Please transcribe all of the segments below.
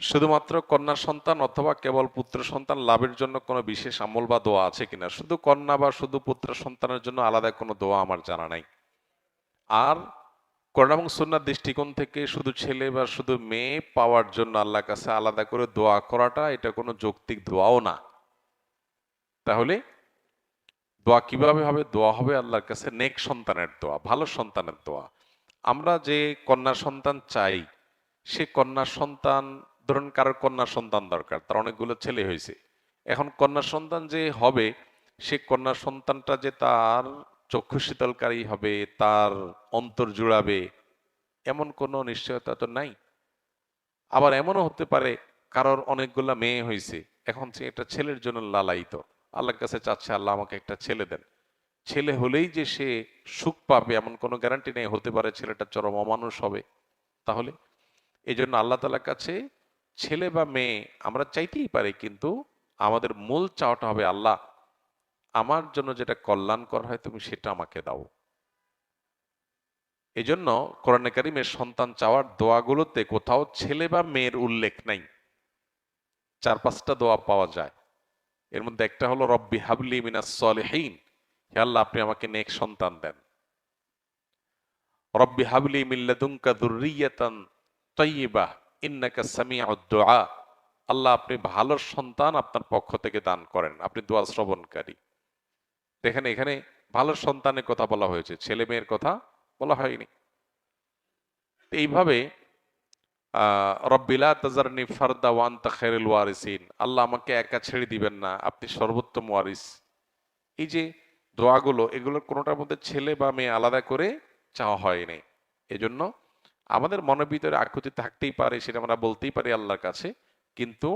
শুধুমাত্র কন্যা সন্তান অথবা কেবল পুত্র সন্তান লাভের জন্য কোনো বিশেষ আমল বা দোয়া আছে কিনা? শুধু কন্যা বা শুধু পুত্র সন্তানের জন্য আলাদা কোনো দোয়া আমার জানা নাই। আর কোরআন এবং সুন্নার দৃষ্টিকোণ থেকে শুধু ছেলে বা শুধু মেয়ে পাওয়ার জন্য আল্লাহর কাছে আলাদা করে দোয়া করাটা, এটা কোনো যৌক্তিক দোয়াও না। তাহলে দোয়া কীভাবে হবে? দোয়া হবে আল্লাহর কাছে নেক সন্তানের দোয়া, ভালো সন্তানের দোয়া। আমরা যে কন্যা সন্তান চাই, সে কন্যা সন্তান ধরুন কারোর কন্যা সন্তান দরকার, তার অনেকগুলো ছেলে হয়েছে। এখন কন্যা সন্তান যে হবে, সে কন্যা সন্তানটা যে তার চক্ষু শীতলকারী হবে, তার অন্তর জুড়াবে, এমন কোনো নিশ্চয়তা তো নাই। আবার এমনও হতে পারে, কারোর অনেকগুলা মেয়ে হয়েছে, এখন সে একটা ছেলের জন্য লালায়িত। আল্লাহর কাছে চাচ্ছে, আল্লাহ আমাকে একটা ছেলে দেন। ছেলে হলেই যে সে সুখ পাবে, এমন কোনো গ্যারান্টি নেই, হতে পারে ছেলেটা চরম অমানুষ হবে। তাহলে এই জন্য আল্লাহ তালার কাছে ছেলে বা মেয়ে, আমরা চাইতেই পারি কিন্তু আমাদের মূল চাওয়াটা হবে আল্লাহ। আমার জন্য যেটা কল্যাণকর হয় তুমি সেটা আমাকে দাও। এই জন্য কোরআনে কারিমের সন্তান চাওয়ার দোয়াগুলোতে কোথাও ছেলে বা মেয়ের উল্লেখ নাই। চার, পাঁচটা দোয়া পাওয়া যায়। এর মধ্যে একটা হলো, রব্বি হাবলি মিনাস সলেহীন হে আল্লাহ আপনি আমাকে নেক সন্তান দেন। রব্বি হাবলি মিল্লাদুনকা দুররিয়াতান তৈবা ইন্নাকা সামিউদ দুআ। আল্লাহ আপনি ভালো সন্তান আপনার পক্ষ থেকে দান করেন। আপনি দোয়া শ্রবণকারী। দেখেন এখানে ভালো সন্তানের কথা বলা হয়েছে, ছেলে মেয়ের কথা বলা হয়নি। এইভাবে রব্বিলা তাজারনি ফারদা ওয়ান খেরুল ওয়ারিসিন। আল্লাহ আমাকে একা ছেড়ে দিবেন না, আপনি সর্বোত্তম ওয়ারিস। এই যে দোয়াগুলো, এগুলোর কোনোটার মধ্যে ছেলে বা মেয়ে আলাদা করে চাওয়া হয়নি। এজন্য আমাদের মনের ভিতরে আকুতি থাকতেই পারে সেটা আমরা বলতেই পারি আল্লাহর কাছে, কিন্তু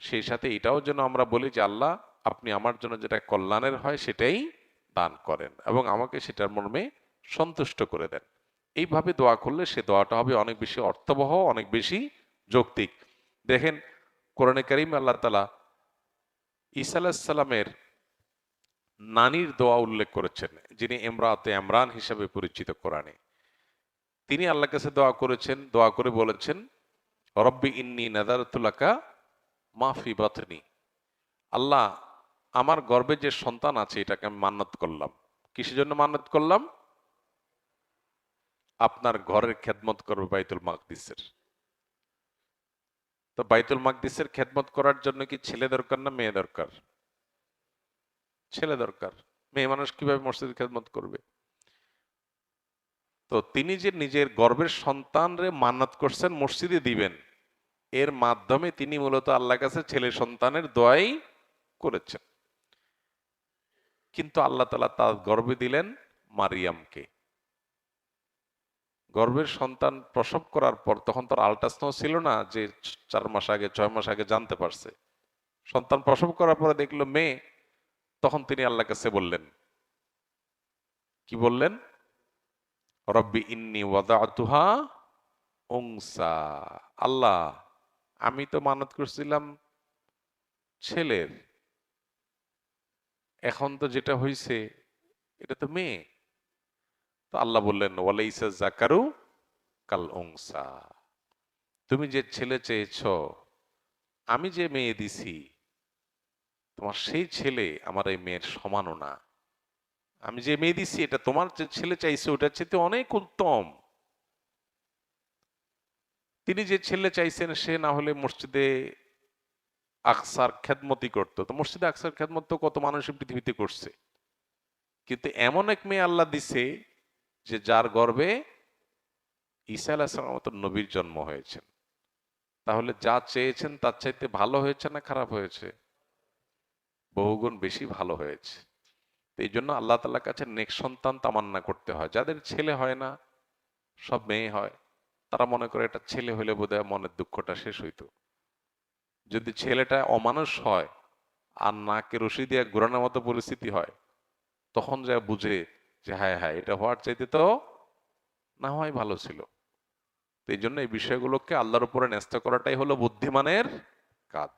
সেই সাথে এটাও যেন আমরা বলি যে আল্লাহ, আপনি আমার জন্য যেটা কল্যাণের হয় সেটাই দান করেন এবং আমাকে সেটার মর্মে সন্তুষ্ট করে দেন। এইভাবে দোয়া করলে সে দোয়াটা হবে অনেক বেশি অর্থবহ, অনেক বেশি যৌক্তিক। দেখেন, কোরআনে করিম আল্লাহ তালা ঈসা আলাহিসাল্লামের নানির দোয়া উল্লেখ করেছেন, যিনি এমরাতে এমরান হিসাবে পরিচিত কোরআনে। তিনি আল্লাহ কাছে দোয়া করেছেন, দোয়া করে বলেছেন, রব্বি ইন্নি নাদারতুলাকা মাফি বাতনি। আল্লাহ আমার গর্বে যে সন্তান আছে, এটাকে আমি মান্নত করলাম। কিসের জন্য মান্নত করলাম? আপনার ঘরের খেদমত করবে বাইতুল মাকদিসের। তো বাইতুল মাকদিসের খেদমত করার জন্য কি ছেলে দরকার না মেয়ে দরকার? ছেলে দরকার। মেয়ে মানুষ কীভাবে মসজিদ খেদমত করবে? তো তিনি যে নিজের গর্বের সন্তানরে মান্নাত করছেন, মসজিদে দিবেন, এর মাধ্যমে তিনি মূলত আল্লাহ কাছে ছেলে সন্তানের দোয়াই করেছেন। কিন্তু আল্লাহ তালা তার গর্বে দিলেন মারিয়ামকে। গর্ভের সন্তান প্রসব করার পর তখন তার আল্ট্রাসাউন্ড ছিল না যে চার মাস আগে, ছয় মাস আগে জানতে পারছে। সন্তান প্রসব করার পরে দেখল মেয়ে, তখন তিনি আল্লাহ কাছে বললেন। কি বললেন? রব্বি ইন্নি ওয়াদাতুহা উংসা আল্লাহ, আমি তো মানত করছিলাম ছেলের। এখন তো যেটা হয়েছে এটা তো মেয়ে। তো আল্লাহ বললেন, ওয়ালাইসা জাকারু কাল উংসা তুমি যে ছেলে চেয়েছ, আমি যে মেয়ে দিছি, তোমার সেই ছেলে আমার এই মেয়ের সমানও না। আমি যে মেয়ে দিছি, এটা তোমার ছেলে চাইছে, ওটার চেয়ে অনেক উত্তম। তিনি যে ছেলে চাইছেন, সে না হলে মসজিদে আকসার খেদমতি করতো। তো মসজিদে আকসার খেদমত তো কত মানুষ পৃথিবীতে করছে। কিন্তু এমন এক মেয়ে আল্লাহ দিছে, যে যার গর্বে ঈসা আলাহিসামের মতো নবীর জন্ম হয়েছেন তাহলে যা চেয়েছেন, তার চাইতে ভালো হয়েছে না খারাপ হয়েছে? বহুগুণ বেশি ভালো হয়েছে। তো এই জন্য আল্লাহ তাল্লাহ কাছে নেক সন্তান তামান্না করতে হয়। যাদের ছেলে হয় না, সব মেয়ে হয়, তারা মনে করে এটা ছেলে হলে বোধহয় মনের দুঃখটা শেষ হইতো। যদি ছেলেটা অমানুষ হয় আর নাকে রশি দিয়ে ঘোরানোর মতো পরিস্থিতি হয়, তখন যা বুঝে যে হ্যাঁ হ্যাঁ এটা হওয়ার চাইতে তো না হয় ভালো ছিল। তো এই জন্য এই বিষয়গুলোকে আল্লাহর উপরে ন্যস্ত করাটাই হলো বুদ্ধিমানের কাজ।